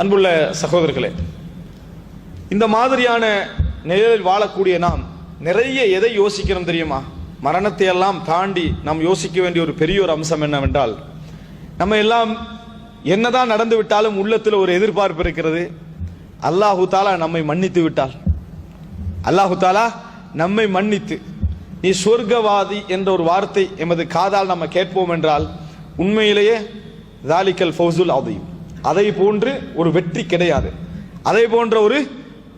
அன்புள்ள சகோதரர்களே இந்த மாதிரியான நிலையில் வாழக்கூடிய நாம் நிறைய எதை யோசிக்கிறோம் தெரியுமா? மரணத்தை எல்லாம் தாண்டி நாம் யோசிக்க வேண்டிய ஒரு பெரிய ஒரு அம்சம் என்னவென்றால் நம்ம எல்லாம் என்னதான் நடந்து விட்டாலும் உள்ளத்தில் ஒரு எதிர்பார்ப்பு இருக்கிறது. அல்லாஹு தாலா நம்மை மன்னித்து விட்டால். அல்லாஹு தாலா நம்மை மன்னித்து. நீ சொர்க்கவாதி என்ற ஒரு வார்த்தை எமது காதால் நம்ம கேட்போம் என்றால் உண்மையிலேயே தாலிக்கல் ஃபௌசுல் அதையும் அதை போன்று ஒரு வெற்றி கிடையாது. அதை போன்ற ஒரு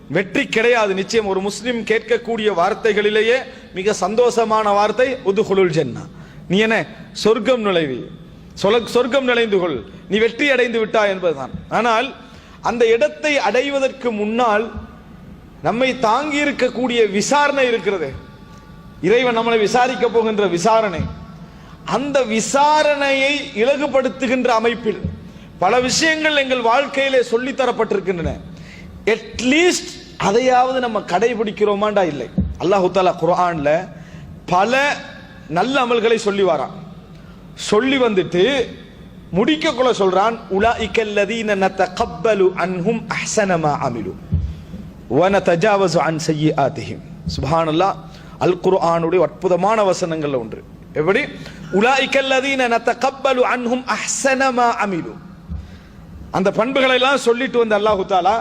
வெற்றி கிடையாது. நிச்சயம் ஒரு முஸ்லிம் கேட்கக்கூடிய வார்த்தைகளிலேயே மிக சந்தோஷமான வார்த்தை உதுகுலுல் ஜென்னா. நீ என்ன சொர்க்கம் நுழைவி. சொல- சொர்க்கம் நுழைந்து கொள். நீ வெற்றி அடைந்து விட்டா என்பதுதான். ஆனால் அந்த இடத்தை அடைவதற்கு முன்னால் நம்மை தாங்கி இருக்கக்கூடிய விசாரணை இருக்கிறது. இறைவன் நம்மளை விசாரிக்க போகின்ற விசாரணை. அந்த விசாரணையை இலகுபடுத்துகின்ற அமைப்பில் பல விஷயங்கள் எங்கள் வாழ்க்கையிலே சொல்லித்தரப்பட்டிருக்கின்றன. அட்லீஸ்ட் அதையாவது நம்ம கடைபிடிக்கிறோமாண்டா இல்லை. அல்லாஹுத்தாலா குரான்ல பல நல்ல அமல்களை சொல்லி வரான். சொல்லி வந்துட்டு முடிக்க முடிக்கக்குள்ள சொல்றான் உலா இக்கல்லதீன நத்தகப்பலு அன்ஹும் அஹ்சனமா அமிலு வன தஜாவசு அன் செய்ய ஆதிஹிம் சுபஹானல்லா அல் குர்ஆனுடைய அற்புதமான வசனங்கள்ல ஒன்று. எப்படி? உலா இக்கல்லதீன நத்தகப்பலு அன்ஹும் அஹ்சனமா அமிலு அந்த பண்புகளை எல்லாம் சொல்லிட்டு வந்த அல்லாஹு தாலா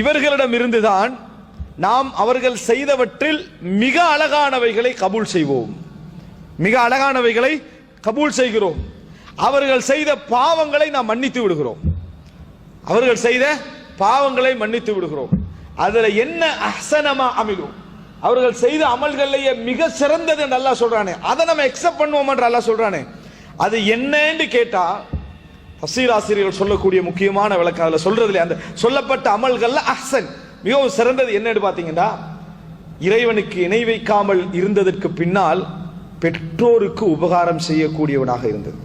இவர்களிடம் இருந்துதான் நாம் அவர்கள் செய்தவற்றில் மிக அழகானவைகளை கபூல் செய்வோம். மிக அழகானவைகளை கபூல் செய்கிறோம். அவர்கள் செய்த பாவங்களை நாம் மன்னித்து விடுகிறோம். அவர்கள் செய்த பாவங்களை மன்னித்து விடுகிறோம். அதுல என்ன அசனமா அமைகிறோம் அவர்கள் செய்த அமல்கள்லயே மிக சிறந்தது என்று அல்லாஹ் சொல்றானே. அதை நம்ம எக்ஸெப்ட் பண்ணுவோம் என்று அல்லாஹ் சொல்றானே. அது என்னன்னு கேட்டா தஃசீர் சொல்லக்கூடிய முக்கியமான விளக்கம். அதுல சொல்றதுல அந்த சொல்லப்பட்ட அமல்கள்ல அஹ்சன். மிகவும் சிறந்தது என்னன்னு பார்த்தீங்கன்னா இறைவனுக்கு இணை வைக்காமல் இருந்ததற்கு பின்னால் பெற்றோருக்கு உபகாரம் செய்யக்கூடியவனாக இருந்தது.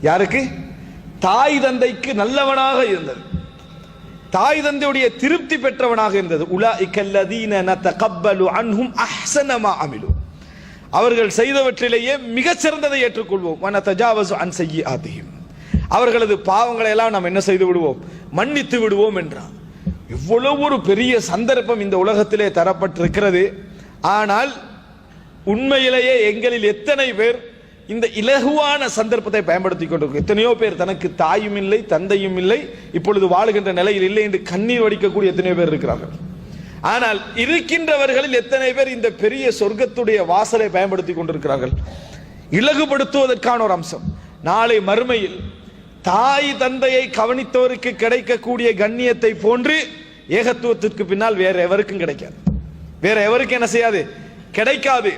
யாருக்கு? தாய் தந்தைக்கு நல்லவனாக இருந்தது. தாய் தந்தையுடைய திருப்தி பெற்றவனாக இருந்தது. உலாஇக்கல்லதீன நதகப்பலு அன்ஹும் அஹ்ஸனமா அமிலு. அவர்கள் செய்தவற்றிலேயே மிகச் சிறந்ததை ஏற்றுக்கொள்வோம் வன தஜாவசு அன் செய்யாதியும் அவர்களது பாவங்களை எல்லாம் நாம் என்ன செய்து விடுவோம்? மன்னித்து விடுவோம் என்றான். இவ்வளவு ஒரு பெரிய சந்தர்ப்பம் இந்த உலகத்திலே தரப்பட்டிருக்கிறது. ஆனால் உண்மையிலேயே எங்களில் எத்தனை பேர் இந்த இலகுவான சந்தர்ப்பத்தை பயன்படுத்தி கொண்டிருக்கும் எத்தனையோ பேர் தனக்கு தாயும் இல்லை தந்தையும் இல்லை இப்பொழுது வாழுகின்ற நிலையில் இல்லை என்று கண்ணீர் வடிக்கக்கூடிய எத்தனையோ பேர் இருக்கிறார்கள். ஆனால் இருக்கின்றவர்களில் எத்தனை பேர் இந்த பெரிய சொர்க்கத்துடைய வாசலை பயன்படுத்தி கொண்டிருக்கிறார்கள்? இலகுபடுத்துவதற்கான ஒரு அம்சம். நாளை மறுமையில் தாய் தந்தையை கவனித்தவருக்கு கிடைக்கக்கூடிய கண்ணியத்தை போன்று ஏகத்துவத்திற்கு பின்னால் வேற எவருக்கும் கிடைக்காது. வேற எவருக்கும் என்ன செய்யாது? கிடைக்காது.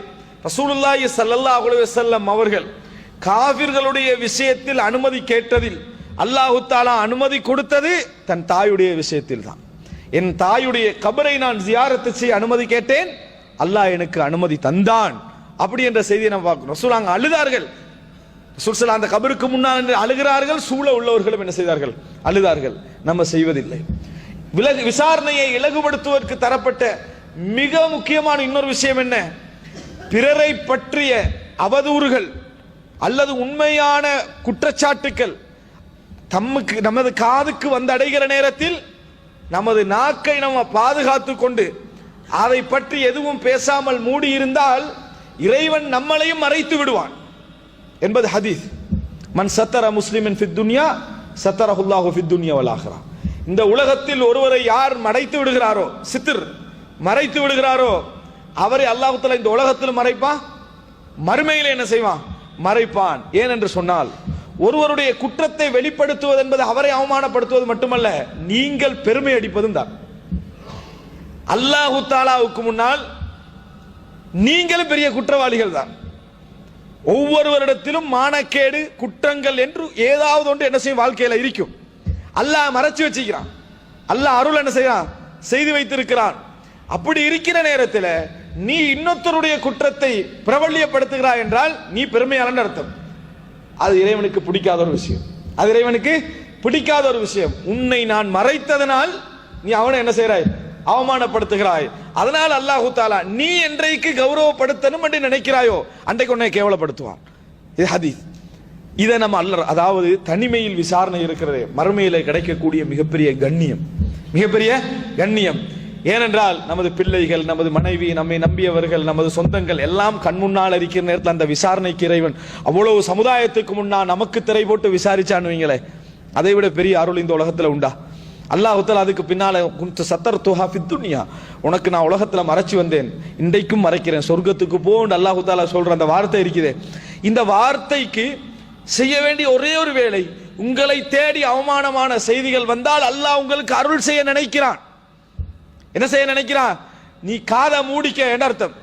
ரசூலுல்லாஹி ஸல்லல்லாஹு அலைஹி வஸல்லம் அவர்கள் காவிர்களுடைய விஷயத்தில் அனுமதி கேட்டதில் அல்லாஹு தாலா அனுமதி கொடுத்தது தன் தாயுடைய விஷயத்தில் தான். என் தாயுடைய கபரை நான் ஜியாரத்து செய்ய அனுமதி கேட்டேன் அல்லாஹ் எனக்கு அனுமதி தந்தான். அப்படி என்ற செய்தியை நம்ம பார்க்கிறோம் ரசூலாங்க அழுதார்கள். சுல்சலா அந்த கபருக்கு முன்னால் என்று அழுகிறார்கள் சூழ உள்ளவர்களும் என்ன செய்தார்கள்? அழுதார்கள். நம்ம செய்வதில்லை. விலகு விசாரணையை இலகுபடுத்துவதற்கு தரப்பட்ட மிக முக்கியமான இன்னொரு விஷயம் என்ன? பிறரை பற்றிய அவதூறுகள் அல்லது உண்மையான குற்றச்சாட்டுக்கள் தம்முக்கு நமது காதுக்கு வந்து அடைகிற நேரத்தில் நமது நாக்கை நம்ம பாதுகாத்து கொண்டு அதை பற்றி எதுவும் பேசாமல் மூடி இருந்தால் இறைவன் நம்மளையும் மறைத்து விடுவான். என்பது ஹதீஸ். மன் சத்தர முஸ்லிமின் ஃபித் துன்யா சத்தரஹுல்லாஹு ஃபித் துன்யா இந்த உலகத்தில் ஒருவரை யார் மறைத்து விடுகிறாரோ சித்திர் மறைத்து விடுகிறாரோ அவரை அல்லாஹுத்தல இந்த உலகத்தில் மறைப்பான் மறுமையில் என்ன செய்வான்? மறைப்பான். ஏன் என்று சொன்னால் ஒருவருடைய குற்றத்தை வெளிப்படுத்துவது என்பது அவரை அவமானப்படுத்துவது மட்டுமல்ல நீங்கள் பெருமை அடிப்பதும் தான். அல்லாஹு தாலாவுக்கு முன்னால் நீங்களும் பெரிய குற்றவாளிகள் தான். ஒவ்வொருவரிடத்திலும் மானக்கேடு குற்றங்கள் என்று ஏதாவது ஒன்று என்ன செய்யும் வாழ்க்கையில இருக்கும். அல்லாஹ் மறைச்சு வச்சுக்கிறான். அல்லாஹ் அருள் என்ன செய்யறான் செய்து வைத்திருக்கிறான். அப்படி இருக்கிற நேரத்தில் நீ இன்னொருத்தருடைய குற்றத்தை பிரபல்யப்படுத்துகிறாய் என்றால் நீ பெருமையாளன் அர்த்தம். அது இறைவனுக்கு பிடிக்காத ஒரு விஷயம். அது இறைவனுக்கு பிடிக்காத ஒரு விஷயம். உன்னை நான் மறைத்ததனால் நீ அவனை என்ன செய்கிறாய்? அவமானப்படுத்துகிறாய். அதனால் அல்லாஹு தாலா நீ என்றைக்கு கௌரவப்படுத்தணும் என்று நினைக்கிறாயோ அன்றைக்கு உன்னை கேவலப்படுத்துவான். இது ஹதீஸ். இதை நம்ம அல்ல அதாவது தனிமையில் விசாரணை இருக்கிறது மறுமையில கிடைக்கக்கூடிய மிகப்பெரிய கண்ணியம். மிகப்பெரிய கண்ணியம். ஏனென்றால் நமது பிள்ளைகள் நமது மனைவி நம்மை நம்பியவர்கள் நமது சொந்தங்கள் எல்லாம் கண் முன்னால் இருக்கிற நேரத்தில் அந்த விசாரணைக்கு இறைவன் அவ்வளவு சமுதாயத்துக்கு முன்னால் நமக்கு திரை போட்டு விசாரிச்சான்னு வைங்களேன் அதை விட பெரிய அருள் இந்த உலகத்தில் உண்டா? அல்லாஹுத்தால அதுக்கு பின்னால் குந்து சத்தர் துஹா துன்யா. உனக்கு நான் உலகத்தில் மறைச்சி வந்தேன். இன்றைக்கும் மறைக்கிறேன். சொர்க்கத்துக்கு போன்னு அல்லாஹுத்தாலா சொல்கிற அந்த வார்த்தை இருக்குதே. இந்த வார்த்தைக்கு செய்ய வேண்டிய ஒரே ஒரு வேலை உங்களை தேடி அவமானமான செய்திகள் வந்தால் அல்லாஹ் உங்களுக்கு அருள் செய்ய நினைக்கிறான். என்ன செய்ய நினைக்கிறான்? நீ காதை மூடிக்க என்ன அர்த்தம்?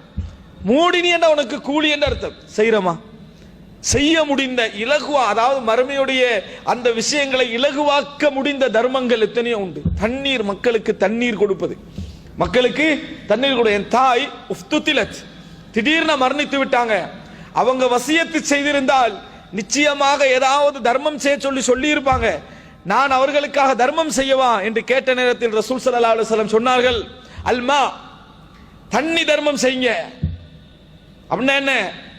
மூடினி என்ற உனக்கு? கூலி என்ற அர்த்தம்? செய்கிறமா செய்ய முடிந்த இலகுவா அதாவது மறுமையுடைய அந்த விஷயங்களை இலகுவாக்க முடிந்த தர்மங்கள் எத்தனையோ உண்டு. தண்ணீர் மக்களுக்கு தண்ணீர் கொடுப்பது. மக்களுக்கு தண்ணீர் கொடு. என் தாய் உஃப்துத்திலத். திடீர்னு மரணித்து விட்டாங்க. அவங்க வசியத்து செய்திருந்தால் நிச்சயமாக ஏதாவது தர்மம் செய்ய சொல்லி சொல்லி இருப்பாங்க நான் அவர்களுக்காக தர்மம் செய்யவா என்று கேட்ட நேரத்தில் ரசூல் சல்லா அலுவலம் சொன்னார்கள் அல்மா தண்ணி தர்மம் செய்யுங்க. அப்படின்னா என்ன?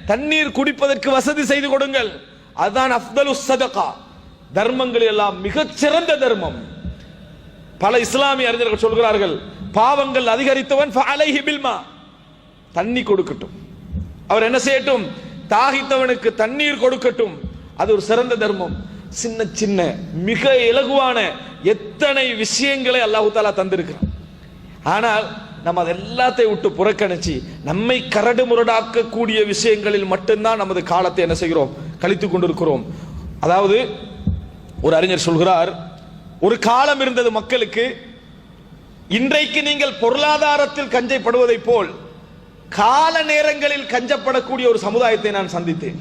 தண்ணீர் குடிப்பதற்கு வசதி செய்து கொடுங்கள். அதுதான் அஃதலு சதகா. தர்மங்கள் எல்லாம் மிகச்சிறந்த தர்மம். பல இஸ்லாமிய அறிஞர்கள் சொல்கிறார்கள் பாவங்கள் அதிகரித்தவன் பில்மா. தண்ணி கொடுக்கட்டும். அவர் என்ன செய்யட்டும்? தாகித்தவனுக்கு தண்ணீர் கொடுக்கட்டும். அது ஒரு சிறந்த தர்மம். சின்ன சின்ன மிக இலகுவான எத்தனை விஷயங்களை அல்லாஹு தாலா தந்திருக்கிறான். ஆனால் நம்ம அதை எல்லாத்தையும் விட்டு புறக்கணிச்சு நம்மை கரடு முரடாக்கக்கூடிய விஷயங்களில் மட்டும்தான் நமது காலத்தை என்ன செய்கிறோம்? கழித்து கொண்டிருக்கிறோம். அதாவது ஒரு அறிஞர் சொல்கிறார் ஒரு காலம் இருந்தது மக்களுக்கு இன்றைக்கு நீங்கள் பொருளாதாரத்தில் கஞ்சைப்படுவதை போல் கால நேரங்களில் கஞ்சப்படக்கூடிய ஒரு சமுதாயத்தை நான் சந்தித்தேன்.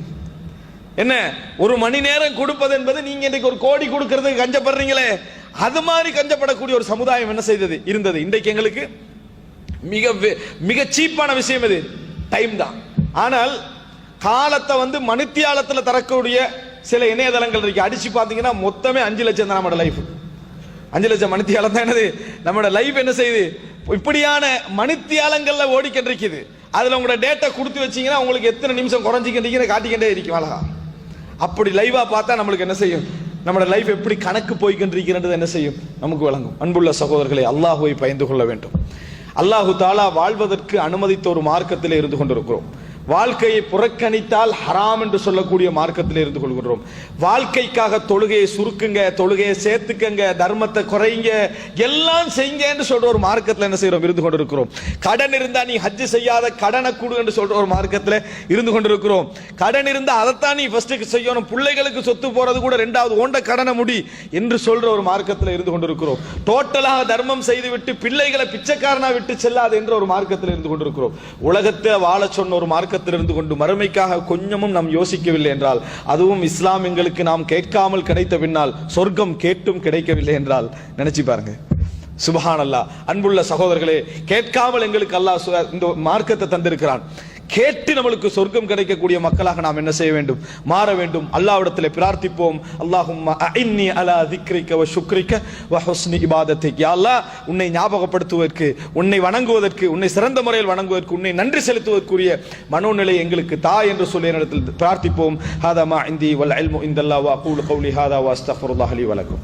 என்ன? ஒரு மணி நேரம் கொடுப்பது என்பது நீங்க இன்றைக்கு ஒரு கோடி கொடுக்கறதுக்கு கஞ்சப்படுறீங்களே? அது மாதிரி கஞ்சப்படக்கூடிய ஒரு சமுதாயம் என்ன செய்தது? இருந்தது. இன்றைக்கு எங்களுக்கு மிக மிக சீப்பான விஷயம் இது. டைம் தான். ஆனால் காலத்தை வந்து மனுத்தியாலத்தில் தரக்கூடிய சில இணையதளங்கள் இருக்கு. அடிச்சு பார்த்தீங்கன்னா மொத்தமே அஞ்சு லட்சம் தான் நம்மளோட லைஃப் அஞ்சு லட்சம் மனுத்தியாலம் தான் என்னது? நம்மளோட லைஃப் என்ன செய்யுது? இப்படியான மனுத்தியாலங்களில் ஓடிக்கிட்டு அதில் உங்களோட டேட்டா கொடுத்து வச்சிங்கன்னா உங்களுக்கு எத்தனை நிமிஷம் குறைஞ்சிக்கிட்டு காட்டிக்கிட்டே இருக்கும் அழகா. அப்படி லைவாக பார்த்தா நம்மளுக்கு என்ன செய்யும்? நம்மளோட லைஃப் எப்படி கணக்கு போய்கின்றிருக்கிறது என்ன செய்யும்? நமக்கு விளங்கும். அன்புள்ள சகோதரர்களை அல்லாஹுவை பயந்து கொள்ள வேண்டும். அல்லாஹு தாலா வாழ்வதற்கு அனுமதித்த ஒரு மார்க்கத்திலே இருந்து கொண்டிருக்கிறோம். வாழ்க்கையை புறக்கணித்தால் ஹராம் என்று சொல்லக்கூடிய மார்க்கத்தில் இருந்து கொள்கின்றோம். வாழ்க்கைக்காக தொழுகையை சுருக்குங்க தொழுகையை சேர்த்துக்கங்க தர்மத்தை குறைங்க எல்லாம் செய்யுங்க என்று சொல்ற ஒரு மார்க்கத்தில் என்ன செய்யறோம் இருந்து கொண்டிருக்கிறோம். கடன் இருந்தா நீ ஹஜ் செய்யாத கடனை கொடு என்று சொல்ற ஒரு மார்க்கத்தில் இருந்து கொண்டிருக்கிறோம். கடன் இருந்தா அதைத்தான் நீ ஃபர்ஸ்ட் செய்யணும். பிள்ளைகளுக்கு சொத்து போறது கூட ரெண்டாவது ஓண்ட கடனை முடி என்று சொல்ற ஒரு மார்க்கத்தில் இருந்து கொண்டிருக்கிறோம். டோட்டலாக தர்மம் செய்துவிட்டு பிள்ளைகளை பிச்சைக்காரனா விட்டு செல்லாது என்ற ஒரு மார்க்கத்தில் இருந்து கொண்டிருக்கிறோம். உலகத்தை வாழ சொன்ன ஒரு மார்க்கத்தில் இருந்து கொண்டு மறுமைக்காக கொஞ்சமும் நாம் யோசிக்கவில்லை என்றால் அதுவும் இஸ்லாம் எங்களுக்கு நாம் கேட்காமல் கிடைத்த பின்னால் சொர்க்கம் கேட்டும் கிடைக்கவில்லை என்றால் நினைச்சு பாருங்க. சுபஹான் அல்லா அன்புள்ள சகோதரர்களே கேட்காமல் எங்களுக்கு அல்லாஹ் இந்த மார்க்கத்தை தந்திருக்கிறான். கேட்டு நம்மளுக்கு சொர்க்கம் கிடைக்கக்கூடிய மக்களாக நாம் என்ன செய்ய வேண்டும்? மாற வேண்டும். அல்லாவிடத்தில் பிரார்த்திப்போம். அல்லாஹும் அஇன்னி அலா திக்ரிக்க வ சுக்ரிக்க வ ஹுஸ்னி இபாதத்திக். யா அல்லாஹ் உன்னை ஞாபகப்படுத்துவதற்கு உன்னை வணங்குவதற்கு உன்னை சிறந்த முறையில் வணங்குவதற்கு உன்னை நன்றி செலுத்துவதற்குரிய மனோநிலை எங்களுக்கு தா என்று சொல்லி என்னிடத்தில் பிரார்த்திப்போம். ஹாதா மா இந்தி வல் இல்மு இந்தல்லா வ அகூலு கௌலி ஹாதா வலக்கும்